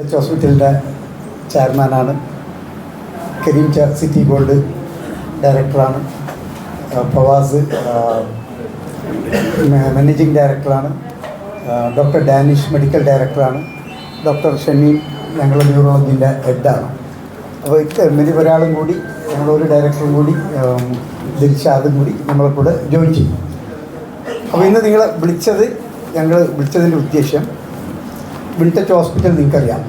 H ഹോസ്പിറ്റലിന്റെ ചെയർമാനാണ്. Kareem city gold ഡയറക്ടറാണ്. ഫവാസ് മാനേജിങ് ഡയറക്ടറാണ്. ഡോക്ടർ ഡാനിഷ് മെഡിക്കൽ ഡയറക്ടറാണ്. ഡോക്ടർ ഷമീം ഞങ്ങൾ ന്യൂറോളജിന്റെ ഹെഡാണ്. അപ്പോൾ ഇവർ ഒരാളും കൂടി ഞങ്ങളൊരു ഡയറക്ടറും കൂടി ദിൽഷാദും കൂടി നമ്മളെ കൂടെ ജോയിൻ ചെയ്യും. അപ്പോൾ ഇന്ന് നിങ്ങളെ വിളിച്ചത് ഞങ്ങൾ വിളിച്ചതിന്റെ ഉദ്ദേശം വിൻടച്ച് ഹോസ്പിറ്റൽ നിങ്ങൾക്കറിയാം.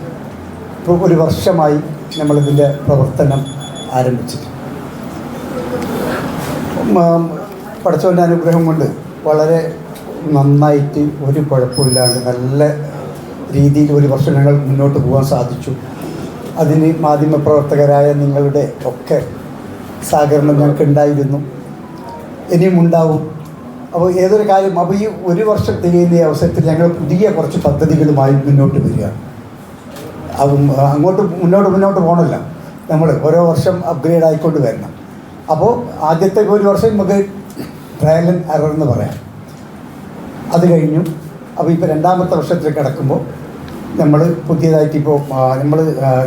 ഇപ്പോൾ ഒരു വർഷമായി നമ്മളിതിന്റെ പ്രവർത്തനം ആരംഭിച്ചിട്ട്. പഠിച്ചവന്റെ അനുഗ്രഹം കൊണ്ട് വളരെ നന്നായിട്ട് ഒരു കുഴപ്പമില്ലാണ്ട് നല്ല രീതിയിൽ ഒരു വർഷം ഞങ്ങൾ മുന്നോട്ട് പോകാൻ സാധിച്ചു. അതിന് മാധ്യമപ്രവർത്തകരായ നിങ്ങളുടെ ഒക്കെ സഹകരണം ഞങ്ങൾക്ക് ഉണ്ടായിരുന്നു ഇനിയും ഉണ്ടാവും അപ്പോൾ ഏതൊരു കാര്യം അപ്പോൾ ഈ ഒരു വർഷം തികയുന്ന അവസരത്തിൽ ഞങ്ങൾ പുതിയ കുറച്ച് പദ്ധതികളുമായി മുന്നോട്ട് വരിക. അത് അങ്ങോട്ട് മുന്നോട്ട് മുന്നോട്ട് പോകണമല്ല. നമ്മൾ ഓരോ വർഷം അപ്ഗ്രേഡ് ആയിക്കൊണ്ട് വരണം. അപ്പോൾ ആദ്യത്തെ ഒരു വർഷം നമുക്ക് ട്രയൽ ആൻഡ് എറർ എന്ന് പറയാം. അത് കഴിഞ്ഞു. അപ്പോൾ ഇപ്പോൾ രണ്ടാമത്തെ വർഷത്തിൽ കിടക്കുമ്പോൾ നമ്മൾ പുതിയതായിട്ട് ഇപ്പോൾ നമ്മൾ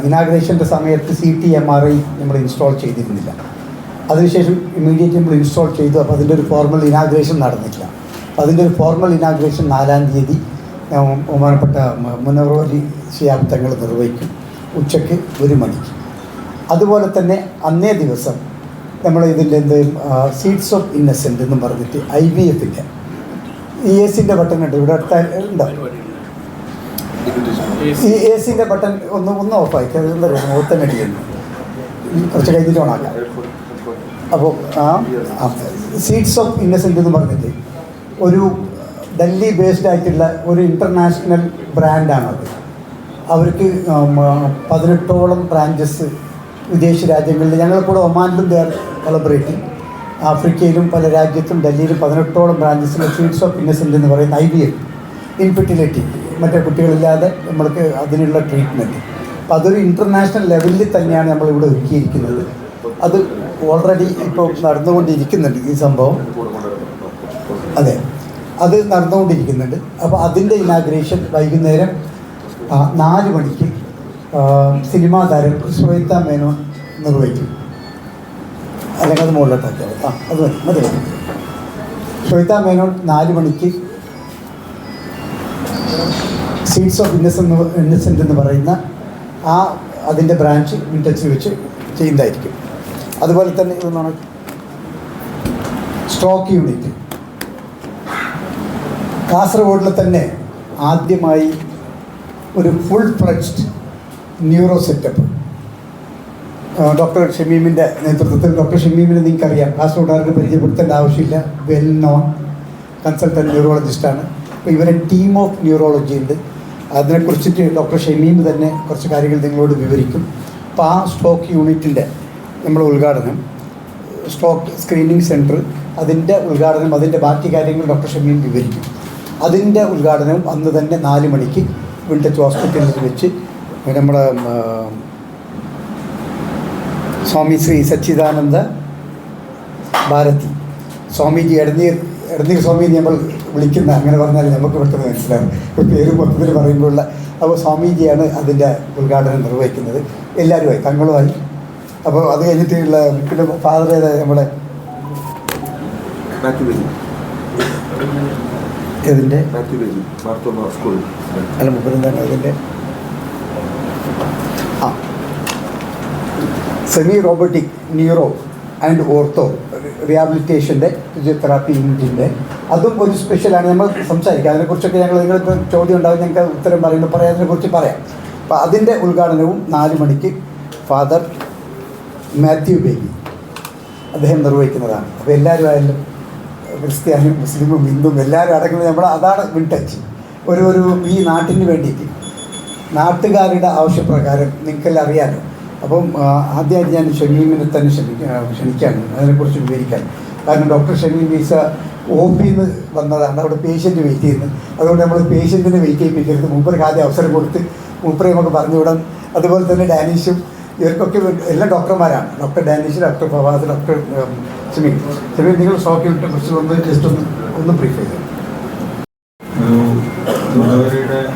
ഇനാഗ്രേഷന്റെ സമയത്ത് C T M R I നമ്മൾ ഇൻസ്റ്റാൾ ചെയ്തിരുന്നില്ല. അതിനുശേഷം ഇമ്മീഡിയറ്റ് നമ്മൾ ഇൻസ്റ്റാൾ ചെയ്തു. അപ്പോൾ അതിന്റെ ഒരു ഫോർമൽ ഇനാഗ്രേഷൻ നടന്നില്ല. അതിന്റെ ഒരു ഫോർമൽ ഇനാഗ്രേഷൻ നാലാം തീയതി ബഹുമാനപ്പെട്ട മുനവറോലി ശിയാബ്ദങ്ങൾ നിർവഹിക്കും. ഉച്ചയ്ക്ക് ഒരു മണിക്ക്. അതുപോലെ തന്നെ അന്നേ ദിവസം നമ്മൾ ഇതിന്റെ എന്ത് സീഡ്സ് ഓഫ് ഇന്നസെന്റ് എന്ന് പറഞ്ഞിട്ട് ഐ വി എഫിന്റെ ഇ എ സിന്റെ ബട്ടൺ ഉണ്ട് ഇവിടെ അടുത്ത ഉണ്ടോ? ഈ എ സിന്റെ ബട്ടൺ ഒന്ന് ഒന്ന് ഓഫായി എന്താ പറയുക മുഖത്തന്നെ അടിക്കുന്നു. കുറച്ച് കഴിഞ്ഞിട്ട് ഓണാക്കാം അപ്പോൾ ആ സീഡ്സ് ഓഫ് ഇന്നസെന്റ് എന്ന് പറഞ്ഞിട്ട് ഒരു ഡൽഹി ബേസ്ഡ് ആയിട്ടുള്ള ഒരു ഇന്റർനാഷണൽ അത്. അവർക്ക് പതിനെട്ടോളം ബ്രാഞ്ചസ് വിദേശ രാജ്യങ്ങളിൽ ഞങ്ങളിപ്പോൾ ഒമാനിലും ദേ കൊളബറേറ്റിംഗ് ആഫ്രിക്കയിലും പല രാജ്യത്തും ഡൽഹിയിലും പതിനെട്ടോളം ബ്രാഞ്ചസിലെ സീഡ്സ് ഓഫ് ഇന്നസെന്റ് എന്ന് പറയുന്ന ഐ ബി എഫ് ഇൻഫെർട്ടിലിറ്റി മറ്റേ കുട്ടികളില്ലാതെ നമ്മൾക്ക് അതിനുള്ള ട്രീറ്റ്മെന്റ് അപ്പോൾ അതൊരു ഇന്റർനാഷണൽ ലെവലിൽ തന്നെയാണ് നമ്മളിവിടെ ഒരുക്കിയിരിക്കുന്നത്. അത് ഓൾറെഡി ഇപ്പോൾ നടന്നുകൊണ്ടിരിക്കുന്നുണ്ട് ഈ സംഭവം. അതെ. അത് നടന്നുകൊണ്ടിരിക്കുന്നുണ്ട്. അപ്പോൾ അതിന്റെ ഇനാഗ്രേഷൻ വൈകുന്നേരം നാല് മണിക്ക് സിനിമാ താരം ശ്വേത മേനോൻ നിർവഹിക്കും. അല്ലെങ്കിൽ അത് മുകളിലോട്ടാക്കിയാൽ മതി. ആ അത് മതി മതി ശ്വേത മേനോൻ നാല് മണിക്ക് സീഡ്സ് ഓഫ് ഇന്നസെന്റ് ഇന്നസെന്റ് എന്ന് പറയുന്ന ആ അതിന്റെ ബ്രാഞ്ച് വിൻടച്ച് വെച്ച് ചെയ്യുന്നതായിരിക്കും. അതുപോലെ തന്നെ ഇതൊന്നാണ് സ്റ്റോക്ക് യൂണിറ്റ് കാസർഗോഡിൽ തന്നെ ആദ്യമായി ഒരു full fledged neuro setup doctor ഷമീമിന്റെ നേതൃത്വത്തിൽ ഡോക്ടർ ഷമീമിനെ നിങ്ങൾക്കറിയാം. കാസർഗോഡുകാർക്ക് പരിചയപ്പെടുത്തേണ്ട ആവശ്യമില്ല. വെൽ നോൺ കൺസൾട്ടന്റ് ന്യൂറോളജിസ്റ്റാണ് അപ്പോൾ ഇവരെ ടീം ഓഫ് ന്യൂറോളജി ഉണ്ട്. അതിനെക്കുറിച്ചിട്ട് ഡോക്ടർ ഷമീം തന്നെ കുറച്ച് കാര്യങ്ങൾ നിങ്ങളോട് വിവരിക്കും. അപ്പോൾ ആ സ്റ്റോക്ക് യൂണിറ്റിന്റെ നമ്മുടെ ഉദ്ഘാടനം. സ്ട്രോക്ക് സ്ക്രീനിങ് സെന്റർ അതിന്റെ ഉദ്ഘാടനം അതിന്റെ ബാക്കി കാര്യങ്ങൾ ഡോക്ടർ ഷമീം വിവരിക്കും. അതിന്റെ ഉദ്ഘാടനവും അന്ന് തന്നെ നാല് മണിക്ക് വിൻടച്ച് ഹോസ്പിറ്റലിൽ വെച്ച് നമ്മുടെ സ്വാമി ശ്രീ സച്ചിദാനന്ദ ഭാരതി. സ്വാമിജി എടനീർ എടനീർ സ്വാമി നമ്മൾ വിളിക്കുന്ന അങ്ങനെ പറഞ്ഞാൽ നമുക്ക് പെട്ടെന്ന് മനസ്സിലാവും. ഇപ്പോൾ പേര് മൊത്തത്തിൽ പറയുമ്പോഴുള്ള അപ്പോൾ സ്വാമിജിയാണ് അതിന്റെ ഉദ്ഘാടനം നിർവഹിക്കുന്നത്. എല്ലാവരുമായി തങ്ങളുമായി അപ്പോൾ അത് കഴിഞ്ഞിട്ടുള്ള പിന്നെ ഫാദർ ഏതാ നമ്മുടെ ഇതിന്റെ അല്ല മുപ്പതെന്താണ് അതിന്റെ ആ. Semi robotic neuro and ortho റിയാബിലിറ്റേഷന്റെ physiotherapy യൂണിറ്റിന്റെ അതും ഒരു സ്പെഷ്യലാണ് നമ്മൾ സംസാരിക്കുക അതിനെക്കുറിച്ചൊക്കെ ഞങ്ങൾ നിങ്ങളിപ്പോൾ ചോദ്യം ഉണ്ടാവും. ഞങ്ങൾക്ക് ഉത്തരം പറയുമ്പോൾ പറയാം അതിനെക്കുറിച്ച് പറയാം. അപ്പോൾ അതിന്റെ ഉദ്ഘാടനവും നാല് മണിക്ക് ഫാദർ മാത്യു ബേബി. അദ്ദേഹം നിർവഹിക്കുന്നതാണ്. അപ്പോൾ എല്ലാവരും ആയാലും ക്രിസ്ത്യാനും മുസ്ലിമും ഹിന്ദുവും എല്ലാവരും അടങ്ങുന്നത് നമ്മൾ അതാണ് വിൻടച്ച് ഒരു ഒരു ഈ നാട്ടിന് വേണ്ടിയിട്ട്. നാട്ടുകാരുടെ ആവശ്യപ്രകാരം നിങ്ങൾക്കെല്ലാം അറിയാമല്ലോ അപ്പം ആദ്യമായിട്ട് ഞാൻ ഷമീമിനെ തന്നെ ക്ഷണിക്കാൻ ക്ഷണിക്കാണ്. അതിനെക്കുറിച്ച് വിവരിക്കാൻ. കാരണം ഡോക്ടർ ഷമീം വീസ ഒ പിന്ന് വന്നതാണ്. അവിടെ പേഷ്യന്റ് വെയിറ്റ് ചെയ്യുന്നത് അതുകൊണ്ട് നമ്മൾ പേഷ്യന്റിനെ വെയിറ്റ് ചെയ്യിപ്പിക്കരുത്. മൂപ്പർക്ക് ആദ്യം അവസരം കൊടുത്ത് മൂപ്പറെ നമുക്ക് പറഞ്ഞുവിടാം. അതുപോലെ തന്നെ ഡാനിഷും ഇവർക്കൊക്കെ എല്ലാ ഡോക്ടർമാരാണ്. Doctor Danish doctor Fawas doctor Simi Shameem നിങ്ങൾ ഷോക്കിൽ കുറച്ച് ഒന്ന് ജസ്റ്റ് ഒന്ന് ഒന്ന് ബ്രീഫ് ചെയ്തു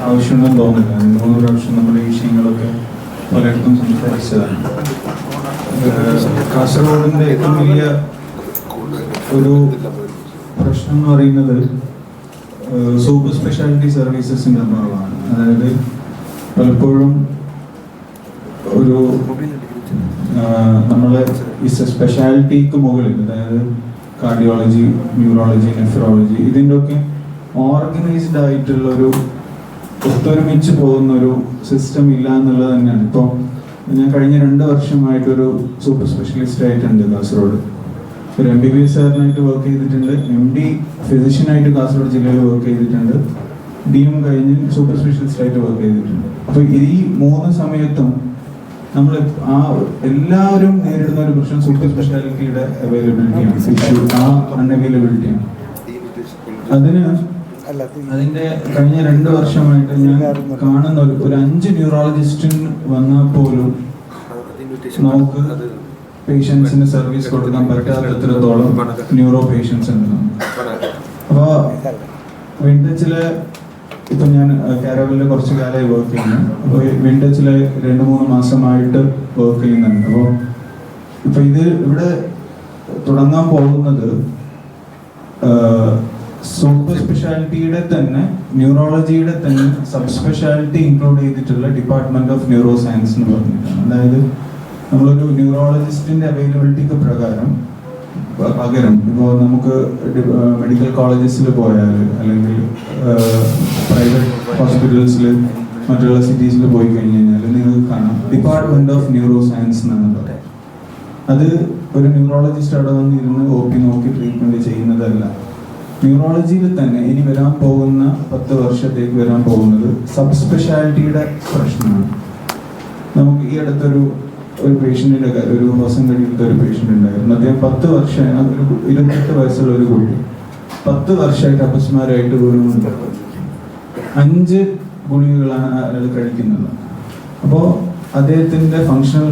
ആവശ്യമൊന്നും തോന്നില്ല. മൂന്ന് പ്രാവശ്യം നമ്മൾ ഈ വിഷയങ്ങളൊക്കെ പലയിടത്തും സംസാരിച്ചതാണ്. കാസർഗോഡിന്റെ ഏറ്റവും വലിയ ഒരു പ്രശ്നം എന്ന് പറയുന്നത് സൂപ്പർ സ്പെഷ്യാലിറ്റി സർവീസസിന്റെ അഭാവമാണ്. അതായത് പലപ്പോഴും ഒരു നമ്മൾ ഈ സ്പെഷ്യാലിറ്റിക്ക് മുകളിൽ അതായത് കാർഡിയോളജി ന്യൂറോളജി നെഫ്രോളജി ഇതിന്റെ ഒക്കെ ഓർഗനൈസ്ഡ് ആയിട്ടുള്ള ഒരു ഒത്തൊരുമിച്ച് പോകുന്ന ഒരു സിസ്റ്റം ഇല്ല എന്നുള്ളത് തന്നെയാണ്. ഇപ്പോൾ ഞാൻ കഴിഞ്ഞ രണ്ട് വർഷമായിട്ടൊരു സൂപ്പർ സ്പെഷ്യലിസ്റ്റ് ആയിട്ടുണ്ട് കാസർഗോഡ്. ഒരു എം ബി ബി എസ് സാറിനായിട്ട് വർക്ക് ചെയ്തിട്ടുണ്ട്. എം ഡി ഫിസിഷ്യനായിട്ട് കാസർഗോഡ് ജില്ലയിൽ വർക്ക് ചെയ്തിട്ടുണ്ട്. ഡി എം കഴിഞ്ഞ് സൂപ്പർ സ്പെഷ്യലിസ്റ്റ് ആയിട്ട് വർക്ക് ചെയ്തിട്ടുണ്ട്. അപ്പോൾ ഈ മൂന്ന് സമയത്തും നമ്മൾ ആ എല്ലാവരും നേരിടുന്ന ഒരു പ്രശ്നം സൂപ്പർ സ്പെഷ്യാലിറ്റിയുടെ അവൈലബിലിറ്റിയാണ് ആ അതിന് അതിന്റെ കഴിഞ്ഞ രണ്ട് വർഷമായിട്ട് ഞാൻ കാണുന്ന ഒരു ഒരു അഞ്ച് ന്യൂറോളജിസ്റ്റിന് വന്നാൽ പോലും നമുക്ക് പേഷ്യൻസിന് സർവീസ് കൊടുക്കാൻ പറ്റാത്തിടത്തോളം ന്യൂറോ പേഷ്യൻസ് ഉണ്ട്. അപ്പോൾ വിൻഡേജിലെ ഇപ്പൊ ഞാൻ കാരവലിൽ കുറച്ച് കാലമായി വർക്ക് ചെയ്യുന്നു. അപ്പോൾ വിൻഡേജിലെ രണ്ട് മൂന്ന് മാസമായിട്ട് വർക്ക് ചെയ്യുന്നുണ്ട്. അപ്പോൾ ഇപ്പൊ ഇത് ഇവിടെ തുടങ്ങാൻ പോകുന്നത് സൂപ്പർ സ്പെഷ്യാലിറ്റിയുടെ തന്നെ ന്യൂറോളജിയുടെ തന്നെ സബ് സ്പെഷ്യാലിറ്റി ഇൻക്ലൂഡ് ചെയ്തിട്ടുള്ള ഡിപ്പാർട്ട്മെന്റ് ഓഫ് ന്യൂറോ സയൻസ് എന്ന് പറഞ്ഞിട്ടാണ്. അതായത് നമ്മളൊരു ന്യൂറോളജിസ്റ്റിന്റെ അവൈലബിലിറ്റിക്ക് പ്രകാരം പകരം ഇപ്പോൾ നമുക്ക് മെഡിക്കൽ കോളേജസിൽ പോയാൽ അല്ലെങ്കിൽ പ്രൈവറ്റ് ഹോസ്പിറ്റൽസിൽ മറ്റുള്ള സിറ്റീസിൽ പോയി കഴിഞ്ഞ് കഴിഞ്ഞാൽ നിങ്ങൾക്ക് കാണാം. ഡിപ്പാർട്ട്മെന്റ് ഓഫ് ന്യൂറോ സയൻസ് എന്നാണ് പറയാം. അത് ഒരു ന്യൂറോളജിസ്റ്റ് അവിടെ വന്നിരുന്ന് ഓക്കി നോക്കി ട്രീറ്റ്മെന്റ് ചെയ്യുന്നതല്ല. ന്യൂറോളജിയിൽ തന്നെ ഇനി വരാൻ പോകുന്ന പത്ത് വർഷത്തേക്ക് വരാൻ പോകുന്നത് സബ് സ്പെഷ്യാലിറ്റിയുടെ പ്രശ്നമാണ്. നമുക്ക് ഈ അടുത്തൊരു ഒരു പേഷ്യന്റിന്റെ ഒരു മാസം കഴിഞ്ഞിട്ട് ഒരു പേഷ്യന്റ് ഉണ്ടായിരുന്നു. അദ്ദേഹം പത്ത് വർഷം ഇരുപത്തെട്ട് വയസ്സുള്ള ഒരു കുട്ടി. പത്ത് വർഷമായിട്ട് അപസ്മാരമായിട്ട് വീണുകൊണ്ട് അഞ്ച് ഗുളികകളാണ് അയാൾ കഴിക്കുന്നത്. അപ്പോൾ അദ്ദേഹത്തിന്റെ functional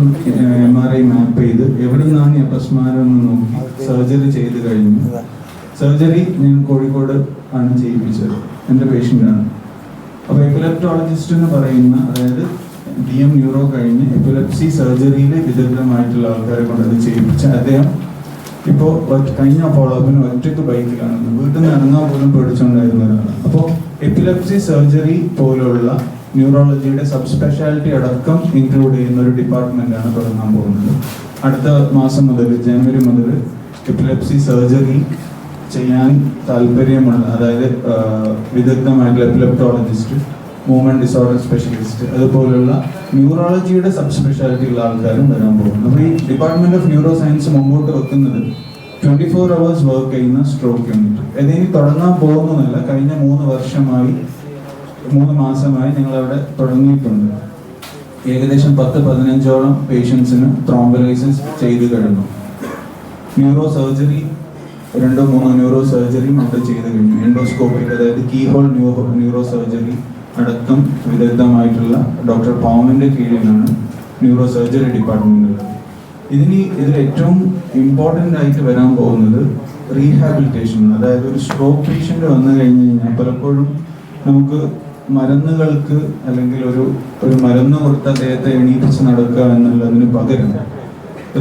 M R I map ചെയ്ത് എവിടെ നിന്നാണ് ഈ അപസ്മാരം എന്ന് നോക്കി സർജറി ചെയ്ത് കഴിഞ്ഞു. സർജറി ഞാൻ കോഴിക്കോട് ആണ് ചെയ്യിപ്പിച്ചത്. എന്റെ പേഷ്യന്റാണ് അപ്പോൾ എപ്പിലപ്റ്റോളജിസ്റ്റ് എന്ന് പറയുന്ന അതായത് ഡി എം ന്യൂറോ കഴിഞ്ഞ് എപ്പിലപ്സി സർജറിയിൽ വിദഗ്ധമായിട്ടുള്ള ആൾക്കാരെ കൊണ്ട് അത് ചെയ്യിപ്പിച്ച അദ്ദേഹം ഇപ്പോൾ കഴിഞ്ഞ ഫോളോപ്പിന് ഒറ്റയ്ക്ക് ബൈക്കിലാണ്. വീട്ടിൽ നിന്ന് ഇറങ്ങാൻ പോലും പേടിച്ചുകൊണ്ടായിരുന്ന ഒരാളാണ്. അപ്പോൾ എപ്പിലപ്സി സർജറി പോലുള്ള ന്യൂറോളജിയുടെ സബ് സ്പെഷ്യാലിറ്റി അടക്കം ഇൻക്ലൂഡ് ചെയ്യുന്ന ഒരു ഡിപ്പാർട്ട്മെന്റാണ് തുടങ്ങാൻ പോകുന്നത്. അടുത്ത മാസം മുതൽ ജനുവരി മുതൽ എപ്പിലപ്സി സർജറി ചെയ്യാൻ താല്പര്യമുള്ള അതായത് വിദഗ്ധമായിട്ടുള്ള എപ്പിലെപ്റ്റോളജിസ്റ്റ് മൂവ്മെന്റ് ഡിസോർഡർ സ്പെഷ്യലിസ്റ്റ് അതുപോലുള്ള ന്യൂറോളജിയുടെ സബ് സ്പെഷ്യാലിറ്റി ഉള്ള ആൾക്കാരും വരാൻ പോകുന്നു അപ്പോൾ ഈ ഡിപ്പാർട്ട്മെന്റ് ഓഫ് ന്യൂറോ സയൻസ് മുമ്പോട്ട് വെക്കുന്നത് ട്വന്റി ഫോർ അവേഴ്സ് വർക്ക് ചെയ്യുന്ന സ്ട്രോക്ക് യൂണിറ്റ് ഇതിനി തുടങ്ങാൻ പോകുന്നതല്ല. കഴിഞ്ഞ മൂന്ന് വർഷമായി മൂന്ന് മാസമായി ഞങ്ങൾ അവിടെ തുടങ്ങിയിട്ടുണ്ട്. ഏകദേശം പത്ത് പതിനഞ്ചോളം പേഷ്യൻസിന് ത്രോംബലൈസിസ് ചെയ്തു കഴിഞ്ഞു. ന്യൂറോ സർജറി രണ്ടോ മൂന്നോ ന്യൂറോ സർജറിയും അവിടെ ചെയ്തു കഴിഞ്ഞു. എൻഡോസ്കോപ്പിക് അതായത് കീഹോൾ ന്യൂറോ സർജറി അടക്കം വിദഗ്ധമായിട്ടുള്ള ഡോക്ടർ പാമിന്റെ കീഴിലാണ് ന്യൂറോ സർജറി ഡിപ്പാർട്ട്മെന്റ് ഉള്ളത്. ഇതിന് ഇതിൽ ഏറ്റവും ഇമ്പോർട്ടന്റ് ആയിട്ട് വരാൻ പോകുന്നത് റീഹാബിലിറ്റേഷൻ അതായത് ഒരു സ്ട്രോക്ക് പേഷ്യന്റ് വന്നു കഴിഞ്ഞ് കഴിഞ്ഞാൽ പലപ്പോഴും നമുക്ക് മരുന്നുകൾക്ക് അല്ലെങ്കിൽ ഒരു ഒരു മരുന്ന് കൊടുത്ത് അദ്ദേഹത്തെ എണീപ്പിച്ച് നടക്കുക എന്നുള്ളതിന് പകരം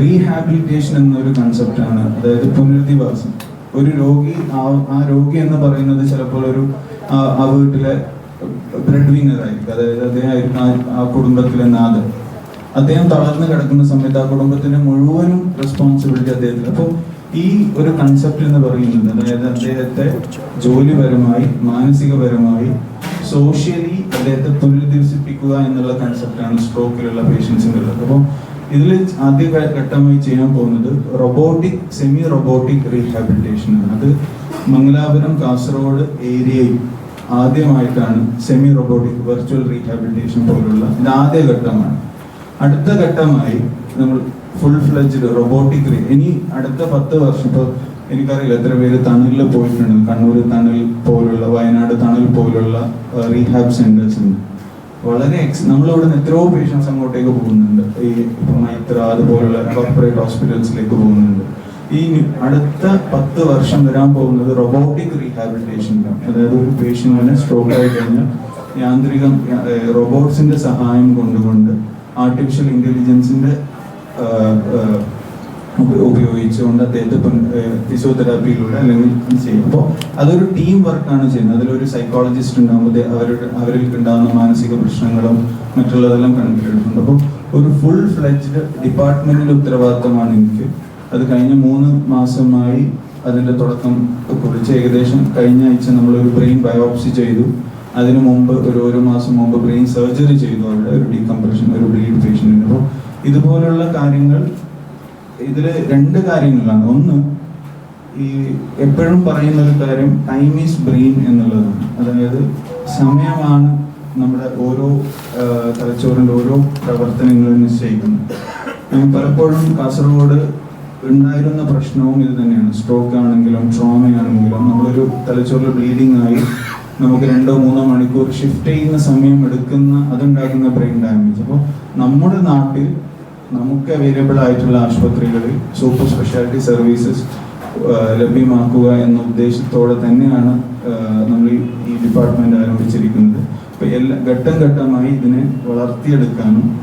റീഹാബിലിറ്റേഷൻ എന്നൊരു കൺസെപ്റ്റാണ് അതായത് പുനരധിവാസം. ഒരു രോഗി ആ രോഗി എന്ന് പറയുന്നത് ചിലപ്പോൾ ഒരു ആ വീട്ടിലെ ബ്രെഡ് വിന്നറായിരിക്കും അതായത് അദ്ദേഹം ആ- കുടുംബത്തിലെ നാഥൻ. അദ്ദേഹം തളർന്നു കിടക്കുന്ന സമയത്ത് ആ കുടുംബത്തിന്റെ മുഴുവനും റെസ്പോൺസിബിലിറ്റി അദ്ദേഹത്തിന്. അപ്പോൾ ഈ ഒരു കൺസെപ്റ്റ് എന്ന് പറയുന്നത് അതായത് അദ്ദേഹത്തെ ജോലിപരമായി മാനസികപരമായി സോഷ്യലി അദ്ദേഹത്തെ പുനരുദ്ധരിപ്പിക്കുക എന്നുള്ള കൺസെപ്റ്റാണ് സ്ട്രോക്കിലുള്ള പേഷ്യൻസിനുള്ളത് അപ്പോൾ ഇതിൽ ആദ്യ ഘട്ടമായി ചെയ്യാൻ പോകുന്നത് റൊബോട്ടിക് സെമി റൊബോട്ടിക് റീഹാബിലിറ്റേഷൻ ആണ്. അത് മംഗലാപുരം കാസർഗോഡ് ഏരിയയിൽ ആദ്യമായിട്ടാണ് സെമി റോബോട്ടിക് വെർച്വൽ റീഹാബിലിറ്റേഷൻ പോലുള്ള ഇത് ആദ്യ ഘട്ടമാണ്. അടുത്ത ഘട്ടമായി നമ്മൾ ഫുൾ ഫ്ലെജ്ഡ് റോബോട്ടിക് ഇനി അടുത്ത പത്ത് വർഷം ഇപ്പോൾ എനിക്കറിയില്ല എത്ര പേര് തണലിൽ പോയിട്ടുണ്ട്. കണ്ണൂർ തണൽ പോലുള്ള വയനാട് തണൽ പോലുള്ള റീഹാബ് സെന്റേഴ്സ് ഉണ്ട്. വളരെ എക്സ് നമ്മളിവിടെ നിന്ന് എത്രയോ പേഷ്യൻസ് അങ്ങോട്ടേക്ക് പോകുന്നുണ്ട്. ഈ ഇപ്പം മൈത്ര അതുപോലുള്ള കോർപ്പറേറ്റ് ഹോസ്പിറ്റൽസിലേക്ക് പോകുന്നുണ്ട്. ഈ അടുത്ത പത്ത് വർഷം വരാൻ പോകുന്നത് റൊബോട്ടിക് റീഹാബിലിറ്റേഷനിലാണ് അതായത് ഒരു പേഷ്യന്റിന് സ്ട്രോക്ക് ആയി കഴിഞ്ഞാൽ യാന്ത്രികം റോബോട്ട്സിന്റെ സഹായം കൊണ്ടുകൊണ്ട് ആർട്ടിഫിഷ്യൽ ഇന്റലിജൻസിന്റെ ഉപയോഗിച്ചുകൊണ്ട് അദ്ദേഹത്തെ ഫിസിയോതെറാപ്പിയിലൂടെ അല്ലെങ്കിൽ ചെയ്യും. അപ്പോൾ അതൊരു ടീം വർക്കാണ് ചെയ്യുന്നത്. അതിലൊരു സൈക്കോളജിസ്റ്റ് ഉണ്ടാകുമ്പോൾ അവരുടെ അവരിൽ ഉണ്ടാകുന്ന മാനസിക പ്രശ്നങ്ങളും മറ്റുള്ളതെല്ലാം കണക്കിലെടുക്കുന്നുണ്ട്. അപ്പോൾ ഒരു ഫുൾ ഫ്ലെജ്ഡ് ഡിപ്പാർട്ട്മെന്റിന്റെ ഉത്തരവാദിത്തമാണ് എനിക്ക് അത് കഴിഞ്ഞ മൂന്ന് മാസമായി അതിന്റെ തുടക്കം കുറിച്ച് ഏകദേശം കഴിഞ്ഞ ആഴ്ച നമ്മൾ ഒരു ബ്രെയിൻ ബയോപ്സി ചെയ്തു. അതിനു മുമ്പ് ഒരു ഒരു മാസം മുമ്പ് ബ്രെയിൻ സർജറി ചെയ്തു അവിടെ ഒരു ഡീകംപ്രഷൻ ഒരു ബ്ലീഡ് പേഷ്യന്റിന് അപ്പോൾ ഇതുപോലുള്ള കാര്യങ്ങൾ ഇതിൽ രണ്ട് കാര്യങ്ങളാണ്. ഒന്ന് ഈ എപ്പോഴും പറയുന്ന ഒരു കാര്യം ടൈം ഈസ് ബ്രെയിൻ എന്നുള്ളതാണ്. അതായത് സമയമാണ് നമ്മുടെ ഓരോ തലച്ചോറിന്റെ ഓരോ പ്രവർത്തനങ്ങളും നിശ്ചയിക്കുന്നത്. ഞാൻ പലപ്പോഴും കാസർഗോഡ് ഉണ്ടായിരുന്ന പ്രശ്നവും ഇത് തന്നെയാണ്. സ്ട്രോക്ക് ആണെങ്കിലും ട്രോമ ആണെങ്കിലും നമ്മളൊരു തലച്ചോറിൽ ബ്ലീഡിംഗ് ആയി നമുക്ക് രണ്ടോ മൂന്നോ മണിക്കൂർ ഷിഫ്റ്റ് ചെയ്യുന്ന സമയം എടുക്കുന്ന അതുണ്ടാക്കുന്ന ബ്രെയിൻ ഡാമേജ് അപ്പോൾ നമ്മുടെ നാട്ടിൽ നമുക്ക് അവൈലബിൾ ആയിട്ടുള്ള ആശുപത്രികളിൽ സൂപ്പർ സ്പെഷ്യാലിറ്റി സർവീസസ് ലഭ്യമാക്കുക എന്ന ഉദ്ദേശത്തോടെ തന്നെയാണ് നമ്മൾ ഈ- ഡിപ്പാർട്ട്മെന്റ് ആരംഭിച്ചിരിക്കുന്നത്. അപ്പോൾ എല്ലാ ഘട്ടം ഘട്ടമായി ഇതിനെ വളർത്തിയെടുക്കാനും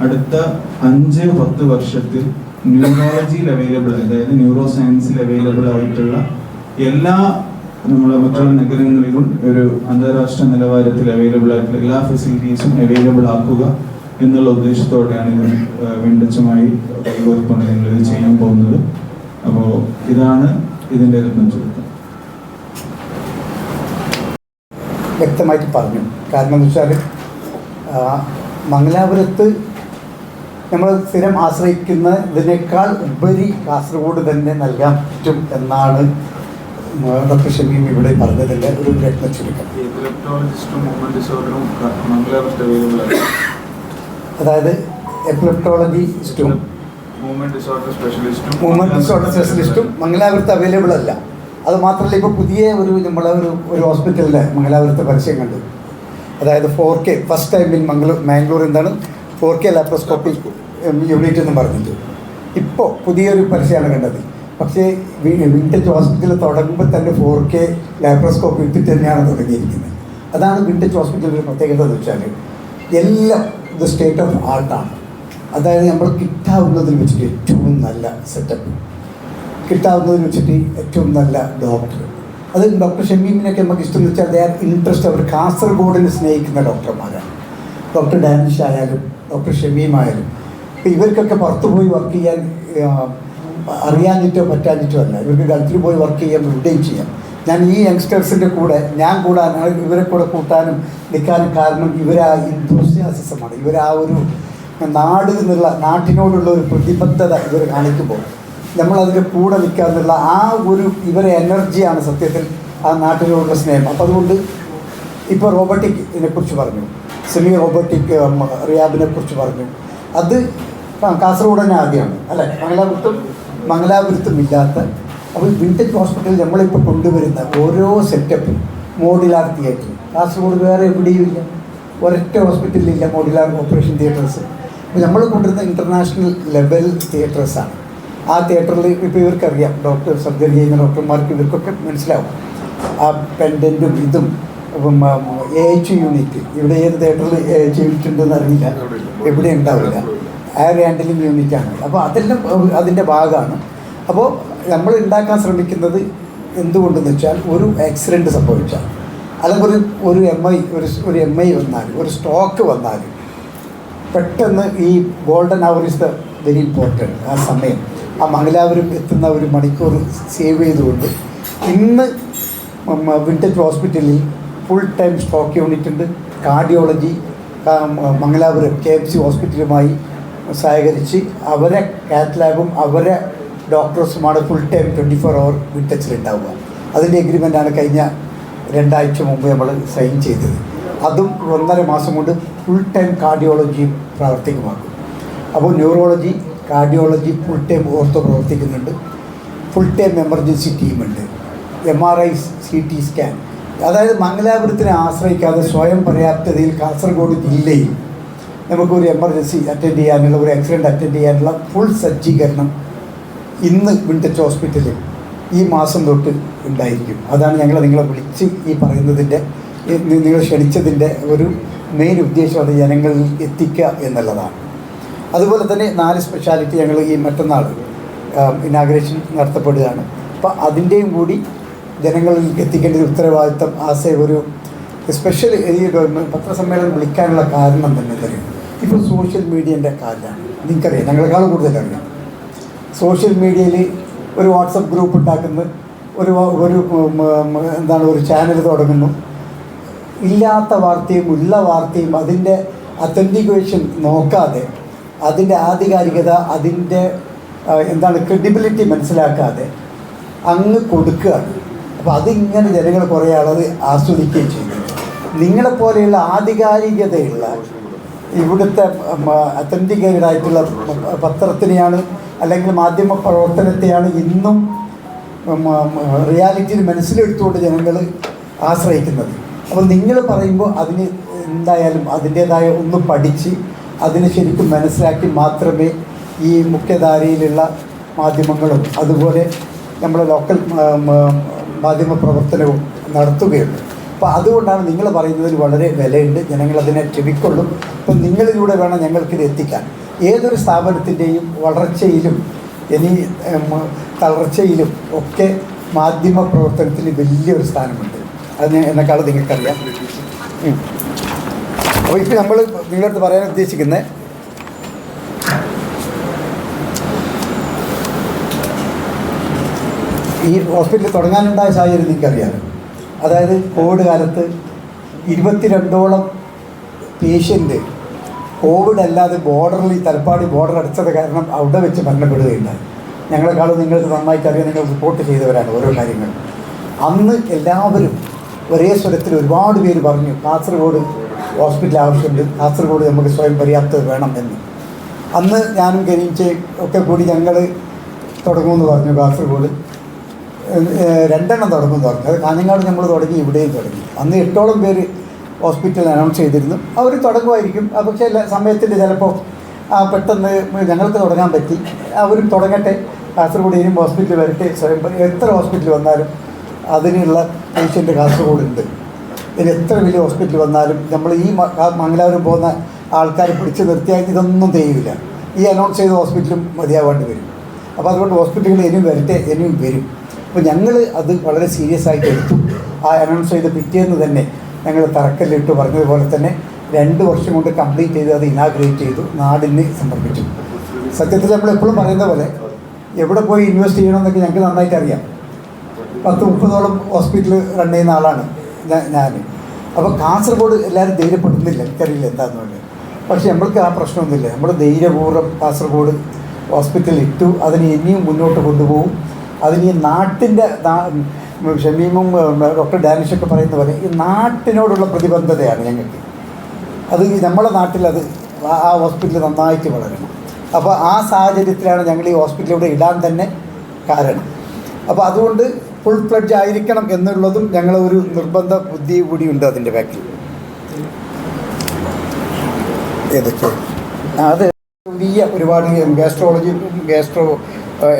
അടുത്ത അഞ്ച് പത്ത് വർഷത്തിൽ ന്യൂറോളജിയിൽ അവൈലബിൾ അതായത് ന്യൂറോ സയൻസിൽ അവൈലബിൾ ആയിട്ടുള്ള എല്ലാ നമ്മുടെ മറ്റുള്ള നഗരങ്ങളിലും ഒരു അന്താരാഷ്ട്ര നിലവാരത്തിൽ അവൈലബിൾ ആയിട്ടുള്ള എല്ലാ ഫെസിലിറ്റീസും അവൈലബിൾ ആക്കുക എന്നുള്ള ഉദ്ദേശത്തോടെയാണ് ഇത് വീണ്ടച്ചുമായി കൈകോർപ്പാണ് ഞങ്ങൾ ഇത് ചെയ്യാൻ പോകുന്നത്. അപ്പോൾ ഇതാണ് ഇതിന്റെ ഒരു വ്യക്തമായിട്ട് പറഞ്ഞു. കാരണം എന്ന് വെച്ചാൽ മംഗലാപുരത്ത് നമ്മൾ സ്ഥിരം ആശ്രയിക്കുന്നതിനേക്കാൾ ഉപരി കാസർഗോഡ് തന്നെ നൽകാൻ പറ്റും എന്നാണ് ഡോക്ടർ ഷമീം ഇവിടെ പറഞ്ഞതിന്റെ ഒരു രത്ന ചുരുക്കം. അതായത് എപ്പിലെപ്റ്റോളജിസ്റ്റും മൂവ്മെന്റ് ഡിസോർഡർ സ്പെഷ്യലിസ്റ്റും മൂവ്മെന്റ് ഡിസോർഡർ സ്പെഷ്യലിസ്റ്റും മംഗലാപുരത്ത് അവൈലബിൾ അല്ല. അത് മാത്രമല്ല ഇപ്പോൾ പുതിയ ഒരു നമ്മളെ ഒരു ഒരു ഹോസ്പിറ്റലിന്റെ മംഗലാപുരത്തെ പരസ്യം കണ്ടു. അതായത് four K first time in Mangaluru Mangalore എന്താണ്? ഫോർ കെ ലാപ്രോസ്കോപ്പി യൂണിറ്റ് എന്ന് പറഞ്ഞിട്ട്. ഇപ്പോൾ പുതിയൊരു പരസ്യമാണ് കണ്ടത്. പക്ഷേ വിന്റേജ് ഹോസ്പിറ്റൽ തുടങ്ങുമ്പോൾ തന്നെ ഫോർ കെ ലാപ്രോസ്കോപ്പി ഇട്ടിട്ട് തന്നെയാണ് തുടങ്ങിയിരിക്കുന്നത്. അതാണ് വിന്റേജ് ഹോസ്പിറ്റലിന്റെ പ്രത്യേകത എന്ന് വെച്ചാൽ എല്ലാം ഇത് സ്റ്റേറ്റ് ഓഫ് ആർട്ടാണ് അതായത് നമ്മൾ കിട്ടാവുന്നതിൽ വെച്ചിട്ട് ഏറ്റവും നല്ല സെറ്റപ്പ് കിട്ടാവുന്നതിൽ വെച്ചിട്ട് ഏറ്റവും നല്ല ഡോക്ടർ അത് ഡോക്ടർ ഷമീമിനൊക്കെ നമുക്ക് ഇഷ്ടം എന്ന് വെച്ചാൽ അദ്ദേഹം ഇൻട്രസ്റ്റ് അവർ കാസർഗോഡിനെ സ്നേഹിക്കുന്ന ഡോക്ടർമാരാണ് ഡോക്ടർ ഡാനിഷ് ആയാലും ഡോക്ടർ ഷമീമായാലും. ഇപ്പം ഇവർക്കൊക്കെ പുറത്ത് പോയി വർക്ക് ചെയ്യാൻ അറിയാഞ്ഞിട്ടോ പറ്റാഞ്ഞിട്ടോ അല്ല. ഇവർക്ക് ഗൾഫിൽ പോയി വർക്ക് ചെയ്യാൻ ഇവിടെയും ചെയ്യാം ഞാൻ ഈ യങ്സ്റ്റേഴ്സിന്റെ കൂടെ ഞാൻ കൂടാൻ ഇവരെ കൂടെ കൂട്ടാനും നിൽക്കാനും കാരണം ഇവരാ ഇൻഡോസിയാസിസമാണ് ഇവരാ ഒരു നാട് എന്നുള്ള നാട്ടിനോടുള്ള ഒരു പ്രതിബദ്ധത ഇവർ കാണിക്കുമ്പോൾ നമ്മളതിന്റെ കൂടെ നിൽക്കുക എന്നുള്ള ആ ഒരു ഇവരെ എനർജിയാണ് സത്യത്തിൽ ആ നാട്ടിനോടുള്ള സ്നേഹം. അപ്പം അതുകൊണ്ട് ഇപ്പോൾ റോബോട്ടിക് ഇതിനെക്കുറിച്ച് പറഞ്ഞു. സെമി റോബോട്ടിക് റിയാബിനെ കുറിച്ച് പറഞ്ഞു. അത് കാസർഗോഡ് ആദ്യമാണ് അല്ലേ? മംഗലാപുരത്തും മംഗലാപുരത്തും ഇല്ലാത്ത അപ്പോൾ വിന്റേജ് ഹോസ്പിറ്റലിൽ നമ്മളിപ്പോൾ കൊണ്ടുവരുന്ന ഓരോ സെറ്റപ്പും മോഡുലാർ തിയേറ്റർ കാസർഗോഡ് വേറെ എവിടെയും ഇല്ല. ഒരൊറ്റ ഹോസ്പിറ്റലിലില്ല മോഡുലാർ ഓപ്പറേഷൻ തിയേറ്റേഴ്സ് അപ്പോൾ നമ്മൾ കൊണ്ടുവരുന്ന ഇന്റർനാഷണൽ ലെവൽ തിയേറ്റേഴ്സാണ് ആ തിയേറ്ററിൽ ഇപ്പോൾ ഇവർക്കറിയാം ഡോക്ടർ സർജറി ചെയ്യുന്ന ഡോക്ടർമാർക്ക് ഇവർക്കൊക്കെ മനസ്സിലാവും. ആ പെൻഡന്റും ഇതും എ എച്ച് യൂണിറ്റ് ഇവിടെ ഏത് തിയേറ്ററിൽ എ എച്ച് യൂണിറ്റ് ഉണ്ടെന്ന് അറിയില്ല. എവിടെ ഉണ്ടാവില്ല. എയർ യൂണിറ്റ് യൂണിറ്റാണ് അപ്പോൾ അതെല്ലാം അതിന്റെ ഭാഗമാണ്. അപ്പോൾ നമ്മൾ ഉണ്ടാക്കാൻ ശ്രമിക്കുന്നത് എന്തുകൊണ്ടെന്ന് വെച്ചാൽ ഒരു ആക്സിഡന്റ് സംഭവിച്ചാൽ. അല്ലെങ്കിൽ ഒരു ഒരു എം ഐ ഒരു ഒരു എം ഐ വന്നാൽ ഒരു സ്റ്റോക്ക് വന്നാൽ പെട്ടെന്ന് ഈ golden hour is the very important ആ സമയം. ആ മംഗലാപുരം എത്തുന്ന ഒരു മണിക്കൂർ സേവ് ചെയ്തുകൊണ്ട് ഇന്ന് വിന്റേജ് ഹോസ്പിറ്റലിൽ ഫുൾ ടൈം സ്റ്റോക്ക് യൂണിറ്റ് ഉണ്ട്. Cardiology Mangalapuram K M C ഹോസ്പിറ്റലുമായി സഹകരിച്ച് അവരെ കാത്ത് ലാബും അവരെ ഡോക്ടേഴ്സുമാണ് full time twenty four hour വിന്റച്ചിലുണ്ടാവുക അതിന്റെ എഗ്രിമെന്റാണ് കഴിഞ്ഞ രണ്ടാഴ്ച മുമ്പ് നമ്മൾ സൈൻ ചെയ്തത്. അതും ഒന്നര മാസം കൊണ്ട് ഫുൾ ടൈം കാർഡിയോളജിയും പ്രാവർത്തികമാക്കും. അപ്പോൾ neurology cardiology full time ortho പ്രവർത്തിക്കുന്നുണ്ട്. ഫുൾ ടൈം എമർജൻസി ടീമുണ്ട് M R I C T scan അതായത് മംഗലാപുരത്തിനെ ആശ്രയിക്കാതെ സ്വയം പര്യാപ്തതയിൽ കാസർഗോഡ് ജില്ലയിൽ നമുക്കൊരു എമർജൻസി അറ്റൻഡ് ചെയ്യാനുള്ള ഒരു ആക്സിഡന്റ് അറ്റൻഡ് ചെയ്യാനുള്ള ഫുൾ സജ്ജീകരണം ഇന്ന് വിൻടച്ച് ഹോസ്പിറ്റലിൽ ഈ മാസം തൊട്ട് ഉണ്ടായിരിക്കും. അതാണ് ഞങ്ങൾ നിങ്ങളെ വിളിച്ച് ഈ പറയുന്നതിന്റെ നിങ്ങൾ ക്ഷണിച്ചതിന്റെ ഒരു മെയിൻ ഉദ്ദേശം അത് ജനങ്ങളിൽ എത്തിക്കുക എന്നുള്ളതാണ്. അതുപോലെ തന്നെ നാല് സ്പെഷ്യാലിറ്റി ഞങ്ങൾ ഈ മറ്റന്നാൾ ഇനാഗ്രേഷൻ നടത്തപ്പെടുകയാണ്. അപ്പോൾ അതിന്റെയും കൂടി ജനങ്ങളിൽ എത്തിക്കേണ്ട ഒരു ഉത്തരവാദിത്തം ആസെ ഒരു സ്പെഷ്യൽ ഈ പത്രസമ്മേളനം വിളിക്കാനുള്ള കാരണം തന്നെ തരും ഇപ്പോൾ സോഷ്യൽ മീഡിയേന്റെ കാലമാണ് നിങ്ങൾക്കറിയാം ഞങ്ങളെക്കാളും കൂടുതൽ അറിയാം. സോഷ്യൽ മീഡിയയിൽ ഒരു വാട്സപ്പ് ഗ്രൂപ്പ് ഉണ്ടാക്കുന്നു. ഒരു ഒരു എന്താണ് ഒരു ചാനൽ തുടങ്ങുന്നു. ഇല്ലാത്ത വാർത്തയും ഉള്ള വാർത്തയും അതിന്റെ അത്തന്റിക്കേഷൻ നോക്കാതെ അതിന്റെ ആധികാരികത അതിന്റെ എന്താണ് ക്രെഡിബിലിറ്റി മനസ്സിലാക്കാതെ അങ്ങ് കൊടുക്കുകയാണ്. അപ്പോൾ അതിങ്ങനെ ജനങ്ങൾ കുറേ ആളത് ആസ്വദിക്കുകയും ചെയ്യുന്നു നിങ്ങളെപ്പോലെയുള്ള ആധികാരികതയുള്ള ഇവിടുത്തെ അത്തന്റിക്കേറ്റഡ് ആയിട്ടുള്ള പത്രത്തിനെയാണ് അല്ലെങ്കിൽ മാധ്യമ പ്രവർത്തനത്തെയാണ് ഇന്നും റിയാലിറ്റിയിൽ മനസ്സിലെടുത്തുകൊണ്ട് ജനങ്ങൾ ആശ്രയിക്കുന്നത്. അപ്പോൾ നിങ്ങൾ പറയുമ്പോൾ അതിന് എന്തായാലും അതിന്റേതായ ഒന്ന് പഠിച്ച് അതിനെ ശരിക്കും മനസ്സിലാക്കി മാത്രമേ ഈ മുഖ്യധാരയിലുള്ള മാധ്യമങ്ങളും അതുപോലെ നമ്മുടെ ലോക്കൽ മാധ്യമ പ്രവർത്തനവും നടത്തുകയുള്ളൂ അപ്പോൾ അതുകൊണ്ടാണ് നിങ്ങൾ പറയുന്നതിൽ വളരെ വിലയുണ്ട്. ജനങ്ങൾ അതിനെ ചെവിക്കൊള്ളും അപ്പം നിങ്ങളിലൂടെ വേണം ഞങ്ങൾക്കിത് എത്തിക്കാൻ. ഏതൊരു സ്ഥാപനത്തിന്റെയും വളർച്ചയിലും ഇനി തളർച്ചയിലും ഒക്കെ മാധ്യമ പ്രവർത്തനത്തിന് വലിയൊരു സ്ഥാനമുണ്ട്. അത് എന്നെക്കാൾ നിങ്ങൾക്കറിയാം. അപ്പോൾ ഇപ്പോൾ നമ്മൾ നിങ്ങളുടെ അടുത്ത് പറയാൻ ഉദ്ദേശിക്കുന്നത് ഈ ഹോസ്പിറ്റൽ തുടങ്ങാനുണ്ടായ സാഹചര്യം നിങ്ങൾക്കറിയാം അതായത് കോവിഡ് കാലത്ത് ഇരുപത്തിരണ്ടോളം പേഷ്യന്റ് കോവിഡ് അല്ലാതെ ബോർഡറിൽ ഈ തലപ്പാടി ബോർഡർ അടച്ചത് കാരണം അവിടെ വെച്ച് മരണപ്പെടുകയുണ്ടായി. ഞങ്ങളെക്കാളും നിങ്ങൾക്ക് നന്നായിട്ട് അറിയാം നിങ്ങൾ റിപ്പോർട്ട് ചെയ്തവരാണ് ഓരോ കാര്യങ്ങളും. അന്ന് എല്ലാവരും ഒരേ സ്വരത്തിൽ ഒരുപാട് പേര് പറഞ്ഞു കാസർഗോഡ് ഹോസ്പിറ്റൽ ആവശ്യമുണ്ട് കാസർഗോഡ് നമുക്ക് സ്വയം പര്യാപ്തത വേണം എന്ന്. അന്ന് ഞാനും കരീംച്ചയും ഒക്കെ കൂടി ഞങ്ങൾ തുടങ്ങുമെന്ന് പറഞ്ഞു കാസർഗോഡ്. രണ്ടെണ്ണം തുടങ്ങുമെന്ന് തുടങ്ങി അത് കാഞ്ഞങ്ങാട് നമ്മൾ തുടങ്ങി ഇവിടെയും തുടങ്ങി. അന്ന് എട്ടോളം പേര് ഹോസ്പിറ്റലിൽ അനൗൺസ് ചെയ്തിരുന്നു. അവർ തുടങ്ങുമായിരിക്കും. പക്ഷേ എല്ലാ സമയത്തിൽ ചിലപ്പോൾ പെട്ടെന്ന് ഞങ്ങൾക്ക് തുടങ്ങാൻ പറ്റി. അവരും തുടങ്ങട്ടെ. കാസർഗോഡ് ഇനിയും ഹോസ്പിറ്റൽ വരട്ടെ. സ്വയം എത്ര ഹോസ്പിറ്റലിൽ വന്നാലും അതിനുള്ള പേഷ്യന്റ് കാസർഗോഡ് ഉണ്ട് ഇനി എത്ര വലിയ ഹോസ്പിറ്റലിൽ വന്നാലും നമ്മൾ ഈ മംഗലാപുരം പോകുന്ന ആൾക്കാരെ പിടിച്ച് നിർത്തിയാൽ ഇതൊന്നും ചെയ്യില്ല ഈ അനൗൺസ് ചെയ്ത ഹോസ്പിറ്റലും മതിയാവേണ്ടി വരും. അപ്പോൾ അതുകൊണ്ട് ഹോസ്പിറ്റലുകൾ ഇനിയും വരട്ടെ ഇനിയും വരും. അപ്പോൾ ഞങ്ങൾ അത് വളരെ സീരിയസ് ആയിട്ട് എടുത്തു. ആ അനൗൺസ് ചെയ്ത് പിറ്റേന്ന് തന്നെ ഞങ്ങൾ തറക്കല്ലിട്ട് പറഞ്ഞതുപോലെ തന്നെ രണ്ട് വർഷം കൊണ്ട് കംപ്ലീറ്റ് ചെയ്ത് അത് ഇനാഗ്രേറ്റ് ചെയ്തു നാടിന് സമർപ്പിച്ചു. സത്യത്തിൽ നമ്മൾ എപ്പോഴും പറയുന്ന പോലെ എവിടെ പോയി ഇൻവെസ്റ്റ് ചെയ്യണമെന്നൊക്കെ ഞങ്ങൾക്ക് നന്നായിട്ട് അറിയാം. പത്ത് മുപ്പതോളം ഹോസ്പിറ്റൽ റൺ ചെയ്യുന്ന ആളാണ് ഞാൻ അപ്പോൾ കാസർഗോഡ് എല്ലാവരും ധൈര്യപ്പെടുന്നില്ല എനിക്കറിയില്ല എന്താണെന്ന് വേണ്ടി പക്ഷേ നമ്മൾക്ക് ആ പ്രശ്നമൊന്നുമില്ല. നമ്മൾ ധൈര്യപൂർവം കാസർഗോഡ് ഹോസ്പിറ്റലിൽ ഇട്ടു അതിനെ ഇനിയും മുന്നോട്ട് കൊണ്ടുപോകും. അതിന് ഈ നാട്ടിന്റെ ഷമീമും ഡോക്ടർ ഡാനിഷൊക്കെ പറയുന്ന പോലെ ഈ നാട്ടിനോടുള്ള പ്രതിബദ്ധതയാണ് ഞങ്ങൾക്ക്. അത് ഈ നമ്മളെ നാട്ടിലത് ആ- ഹോസ്പിറ്റൽ നന്നായിട്ട് വളരണം. അപ്പോൾ ആ സാഹചര്യത്തിലാണ് ഞങ്ങൾ ഈ ഹോസ്പിറ്റലിലൂടെ ഇടാൻ തന്നെ കാരണം. അപ്പോൾ അതുകൊണ്ട് ഫുൾ ഫ്ലഡ്ജ് ആയിരിക്കണം എന്നുള്ളതും ഞങ്ങളെ ഒരു നിർബന്ധ ബുദ്ധി കൂടിയുണ്ട് അതിന്റെ ബാക്കിൽ. ഏതൊക്കെ? അത് വലിയ ഒരുപാട് ഗ്യാസ്ട്രോളജി ഗ്യാസ്ട്രോ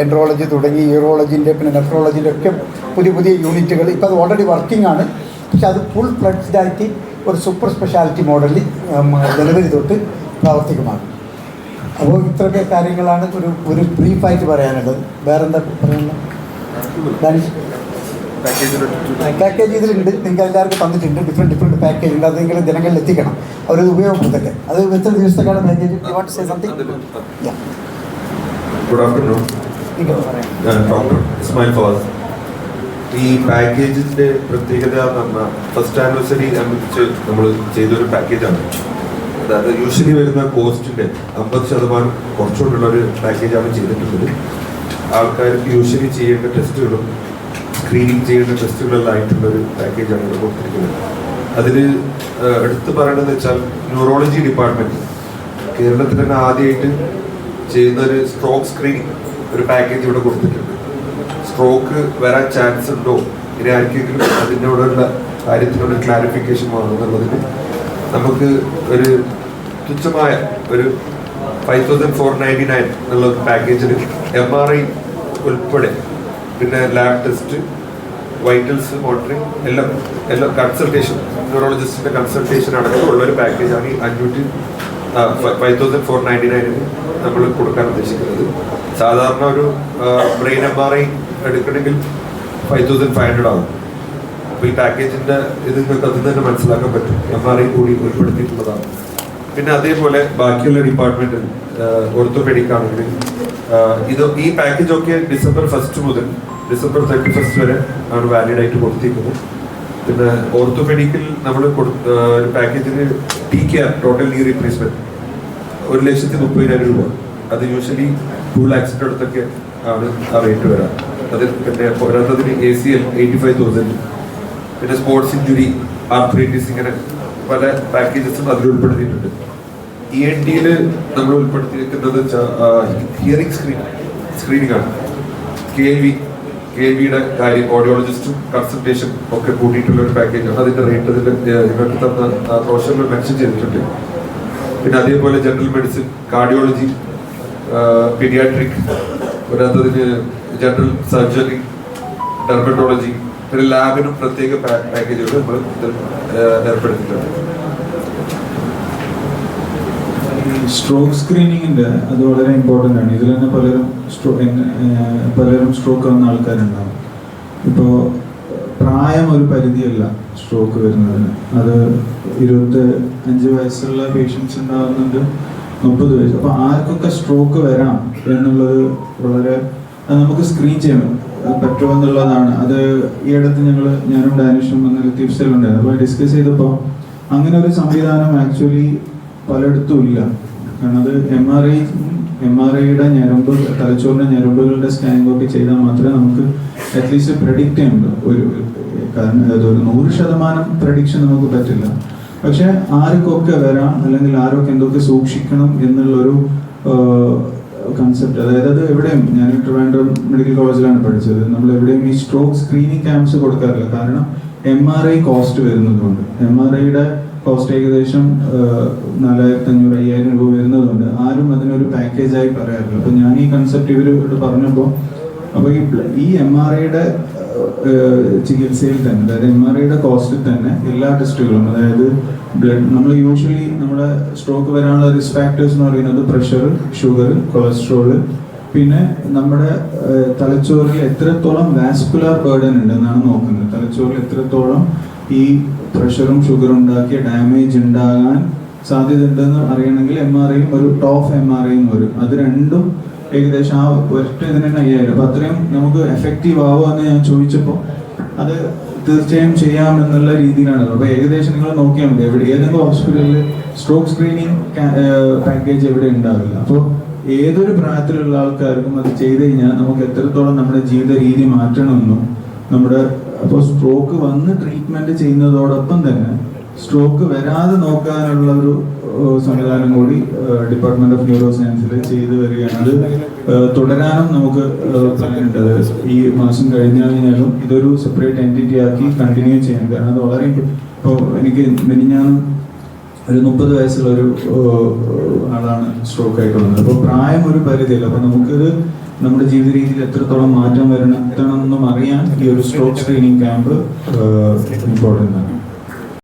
എൻട്രോളജി തുടങ്ങി യൂറോളജിന്റെ പിന്നെ നെഫ്രോളജിന്റെ ഒക്കെ പുതിയ പുതിയ യൂണിറ്റുകൾ ഇപ്പോൾ അത് ഓൾറെഡി വർക്കിംഗ് ആണ്. പക്ഷെ അത് ഫുൾ ഫ്ലഡ്ജ്ഡ് ആയിട്ട് ഒരു സൂപ്പർ സ്പെഷ്യാലിറ്റി മോഡലിൽ ജനുവരി തൊട്ട് പ്രാവർത്തികമാകും അപ്പോൾ ഇത്രയൊക്കെ കാര്യങ്ങളാണ് ഒരു ഒരു ബ്രീഫായിട്ട് പറയാനുള്ളത്. വേറെന്താ എന്താ പറയുന്നത് പാക്കേജ് ഇതിലുണ്ട്. നിങ്ങൾക്ക് എല്ലാവർക്കും തന്നിട്ടുണ്ട്. ഡിഫറെന്റ് ഡിഫറെന്റ് പാക്കേജ് ഉണ്ട്. അത് നിങ്ങൾ ജനങ്ങളിൽ എത്തിക്കണം. അവരത് ഉപയോഗപ്പെടുത്തട്ടെ. അത് എത്ര ദിവസത്തേക്കാണ് package you want say something good afternoon ഈ പാക്കേജിന്റെ പ്രത്യേകത പറഞ്ഞാൽ ഫസ്റ്റ് ആനിവേഴ്സറി അനുബന്ധിച്ച് നമ്മൾ ചെയ്തൊരു പാക്കേജാണ് അതായത് യൂഷ്വലി വരുന്ന കോസ്റ്റിന്റെ അമ്പത് ശതമാനം കുറച്ചുകൊണ്ടുള്ള ഒരു പാക്കേജാണ് ചെയ്തിട്ടുള്ളത്. ആൾക്കാർക്ക് യൂഷ്വലി ചെയ്യേണ്ട ടെസ്റ്റുകളും സ്ക്രീനിങ് ചെയ്യേണ്ട ടെസ്റ്റുകളെല്ലാം ആയിട്ടുള്ള ഒരു പാക്കേജാണ് ഇവിടെ കൊടുത്തിരിക്കുന്നത്. അതിൽ എടുത്തു പറയണമെന്ന് വെച്ചാൽ ന്യൂറോളജി ഡിപ്പാർട്ട്മെന്റ് കേരളത്തിൽ തന്നെ ആദ്യമായിട്ട് ചെയ്യുന്ന ഒരു സ്ട്രോക്ക് സ്ക്രീനിങ് ഒരു പാക്കേജ് ഇവിടെ കൊടുത്തിട്ടുണ്ട്. സ്ട്രോക്ക് വരാൻ ചാൻസ് ഉണ്ടോ? ഇനി ആർക്കെങ്കിലും അതിനോടുള്ള കാര്യത്തിനോട് ക്ലാരിഫിക്കേഷൻ വേണമെന്നുള്ളതിന് നമുക്ക് ഒരു തുച്ഛമായ ഒരു five thousand four ninety nine എന്നുള്ള പാക്കേജിൽ എം ആർ ഐ ഉൾപ്പെടെ പിന്നെ ലാബ് ടെസ്റ്റ് വൈറ്റൽസ് മോണിറ്ററിങ് എല്ലാം എല്ലാം കൺസൾട്ടേഷൻ ന്യൂറോളജിസ്റ്റിന്റെ കൺസൾട്ടേഷൻ അടക്കമുള്ള ഒരു പാക്കേജാണ് ഈ അഞ്ഞൂറ്റി ഫൈവ് തൗസൻഡ് ഫോർ നയന്റി നമ്മൾ കൊടുക്കാൻ ഉദ്ദേശിക്കുന്നത്. സാധാരണ ഒരു ബ്രെയിൻ എം ആർ ഐ എടുക്കണമെങ്കിൽ ഫൈവ് തൗസൻഡ് ഫൈവ് ഹൺഡ്രഡ് ആകും അപ്പോൾ ഈ പാക്കേജിന്റെ ഇത് നിങ്ങൾക്ക് അതിൽ തന്നെ മനസ്സിലാക്കാൻ പറ്റും. എം ആർ ഐ കൂടി ഉൾപ്പെടുത്തിയിട്ടുള്ളതാണ്. പിന്നെ അതേപോലെ ബാക്കിയുള്ള ഡിപ്പാർട്ട്മെന്റിൽ ഓർത്തോപെഡിക് ആണെങ്കിൽ ഇത് ഈ പാക്കേജ് ഒക്കെ ഡിസംബർ ഫസ്റ്റ് മുതൽ ഡിസംബർ തേർട്ടി ഫസ്റ്റ് വരെ ആണ് വാലിഡ് ആയിട്ട് കൊടുത്തിരിക്കുന്നത്. പിന്നെ ഓർത്തോപെഡിക്കിൽ നമ്മൾ ഒരു പാക്കേജിന് T care total knee replacement ഒരു ലക്ഷത്തി മുപ്പതിനായിരം രൂപ. അത് യൂഷ്വലി ടു ലാക്സിന്റെ അടുത്തൊക്കെ ആണ് ആ റേറ്റ് വരാം. അതിൽ പിന്നെ പോരാത്തതിന് A C L eighty five thousand പിന്നെ സ്പോർട്സ് ഇഞ്ചുറി ആർത്രൈറ്റിസ് ഇങ്ങനെ പല പാക്കേജസും അതിൽ ഉൾപ്പെടുത്തിയിട്ടുണ്ട്. ഇ എൻ ടിയിൽ നമ്മൾ ഉൾപ്പെടുത്തിയിരിക്കുന്നത് ഹിയറിംഗ് സ്ക്രീൻ സ്ക്രീനിങ് ആണ്. കെ വി കെ വിയുടെ കാര്യം ഓഡിയോളജിസ്റ്റും കൺസൾട്ടേഷൻ ഒക്കെ കൂട്ടിയിട്ടുള്ള ഒരു പാക്കേജാണ് അതിന്റെ റേറ്റ് അതിന്റെ നിങ്ങൾക്ക് തന്ന പ്രൊഫഷനിൽ മെൻഷൻ ചെയ്തിട്ടുണ്ട്. പിന്നെ അതേപോലെ ജനറൽ മെഡിസിൻ കാർഡിയോളജി പീഡിയാട്രിക് വരാത്തതിന് ജനറൽ സർജറി ഡെർമറ്റോളജി പിന്നെ ലാബിനും പ്രത്യേക പാക്കേജുകൾ നമ്മൾ ഏർപ്പെടുത്തിയിട്ടുണ്ട്. സ്ട്രോക്ക് സ്ക്രീനിങ്ങിന്റെ അത് വളരെ ഇമ്പോർട്ടന്റ് ആണ്. ഇതിൽ തന്നെ പലരും സ്ട്രോ പലരും സ്ട്രോക്ക് വന്ന ആൾക്കാരുണ്ടാവും. ഇപ്പോൾ പ്രായം ഒരു പരിധിയല്ല. സ്ട്രോക്ക് വരുന്നതിന്. അത് ഇരുപത്തി അഞ്ച് വയസ്സുള്ള പേഷ്യൻസ് ഉണ്ടാകുന്നുണ്ട് മുപ്പത് വയസ്സ്. അപ്പോൾ ആർക്കൊക്കെ സ്ട്രോക്ക് വരാം എന്നുള്ളത് വളരെ നമുക്ക് സ്ക്രീൻ ചെയ്യാൻ പറ്റുമെന്നുള്ളതാണ് അത് ഈ അടുത്ത് ഞങ്ങൾ ഞാനും ഡാനിഷും വന്ന് ഉണ്ടായിരുന്നു അപ്പോൾ ഡിസ്കസ് ചെയ്തപ്പോൾ അങ്ങനെ ഒരു സംവിധാനം ആക്ച്വലി പലയിടത്തും ഇല്ല. കാരണം അത് M R I M R ഐയുടെ ഞരമ്പ് തലച്ചോറിന്റെ ഞരമ്പുകളുടെ സ്കാനിംഗ് ഒക്കെ ചെയ്താൽ മാത്രമേ നമുക്ക് അറ്റ്ലീസ്റ്റ് പ്രഡിക്റ്റ് പറ്റൂ ഒരു കാരണം അതൊരു നൂറ് ശതമാനം പ്രഡിക്ഷൻ നമുക്ക് പറ്റില്ല. പക്ഷെ ആർക്കൊക്കെ വരാം അല്ലെങ്കിൽ ആരൊക്കെ എന്തൊക്കെ സൂക്ഷിക്കണം എന്നുള്ളൊരു കൺസെപ്റ്റ് അതായത് അത് എവിടെയും ഞാൻ ട്രിവാൻഡ്രം മെഡിക്കൽ കോളേജിലാണ് പഠിച്ചത്. നമ്മൾ എവിടെയും ഈ സ്ട്രോക്ക് സ്ക്രീനിങ് ക്യാമ്പ്സ് കൊടുക്കാറില്ല. കാരണം എം ആർ ഐ കോസ്റ്റ് വരുന്നതുകൊണ്ട്. എം ആർ ഐയുടെ കോസ്റ്റ് ഏകദേശം നാലായിരത്തി അഞ്ഞൂറ് അയ്യായിരം രൂപ വരുന്നതുകൊണ്ട് ആരും അതിനൊരു പാക്കേജായി പറയാറില്ല. അപ്പൊ ഞാൻ ഈ കൺസെപ്റ്റ് ഇവരോട് പറഞ്ഞപ്പോൾ അപ്പൊ ഈ ഈ എം ആർ ഐയുടെ ചികിത്സയിൽ തന്നെ അതായത് എം ആർ ഐയുടെ കോസ്റ്റിൽ തന്നെ എല്ലാ ടെസ്റ്റുകളും അതായത് ബ്ലഡ് നമ്മൾ യൂഷ്വലി നമ്മുടെ സ്ട്രോക്ക് വരാനുള്ള റിസ്ക് ഫാക്ടേഴ്സ് എന്ന് പറയുന്നത് പ്രഷർ ഷുഗർ കൊളസ്ട്രോൾ പിന്നെ നമ്മുടെ തലച്ചോറിൽ എത്രത്തോളം വാസ്കുലാർ ബേർഡൻ ഉണ്ടെന്നാണ് നോക്കുന്നത്. തലച്ചോറിൽ എത്രത്തോളം ഈ പ്രഷറും ഷുഗറും ഉണ്ടാക്കിയ ഡാമേജ് ഉണ്ടാകാൻ സാധ്യത ഉണ്ടെന്ന് അറിയണമെങ്കിൽ എം ആർ ഐയും ഒരു ടോഫ് എം ആർ ഐയും വരും. അത് രണ്ടും ഏകദേശം ആ ഒറ്റ ഇതിന് തന്നെ അയ്യായിരം. അപ്പൊ അത്രയും നമുക്ക് എഫക്റ്റീവ് ആവോ എന്ന് ഞാൻ ചോദിച്ചപ്പോൾ അത് തീർച്ചയായും ചെയ്യാം എന്നുള്ള രീതിയിലാണ് അപ്പൊ ഏകദേശം നിങ്ങൾ നോക്കിയാൽ മതി. എവിടെ ഏതെങ്കിലും ഹോസ്പിറ്റലിൽ സ്ട്രോക്ക് സ്ക്രീനിങ് പാക്കേജ് എവിടെ ഉണ്ടാവില്ല. അപ്പോൾ ഏതൊരു പ്രായത്തിലുള്ള ആൾക്കാർക്കും അത് ചെയ്ത് കഴിഞ്ഞാൽ നമുക്ക് എത്രത്തോളം നമ്മുടെ ജീവിത രീതി മാറ്റണമെന്നും നമ്മുടെ അപ്പോൾ സ്ട്രോക്ക് വന്ന് ട്രീറ്റ്മെന്റ് ചെയ്യുന്നതോടൊപ്പം തന്നെ സ്ട്രോക്ക് വരാതെ നോക്കാനുള്ള ഒരു സംവിധാനം കൂടി ഡിപ്പാർട്ട്മെന്റ് ഓഫ് ന്യൂറോ സയൻസിൽ ചെയ്തു വരികയാണ്. അത് തുടരാനും നമുക്ക് പ്ലാനുണ്ട് അത് ഈ മാസം കഴിഞ്ഞു കഴിഞ്ഞാലും ഇതൊരു സെപ്പറേറ്റ് എന്റിറ്റി ആക്കി കണ്ടിന്യൂ ചെയ്യാൻ കാരണം അത് വളരെ ഇപ്പോൾ എനിക്ക് മിനിഞ്ഞാന്നും ഒരു മുപ്പത് വയസ്സുള്ള ഒരു ആളാണ് സ്ട്രോക്ക് ആയിട്ട് വന്നത്. അപ്പോൾ പ്രായം ഒരു പരിധിയില്ല. അപ്പോൾ നമുക്കിത് നമ്മുടെ ജീവിത രീതിയിൽ എത്രത്തോളം മാറ്റം വരണം എത്തണം എന്നും അറിയാൻ ഈ ഒരു സ്ട്രോക്ക് സ്ക്രീനിങ് ക്യാമ്പ് ഇമ്പോർട്ടന്റ് ആണ്.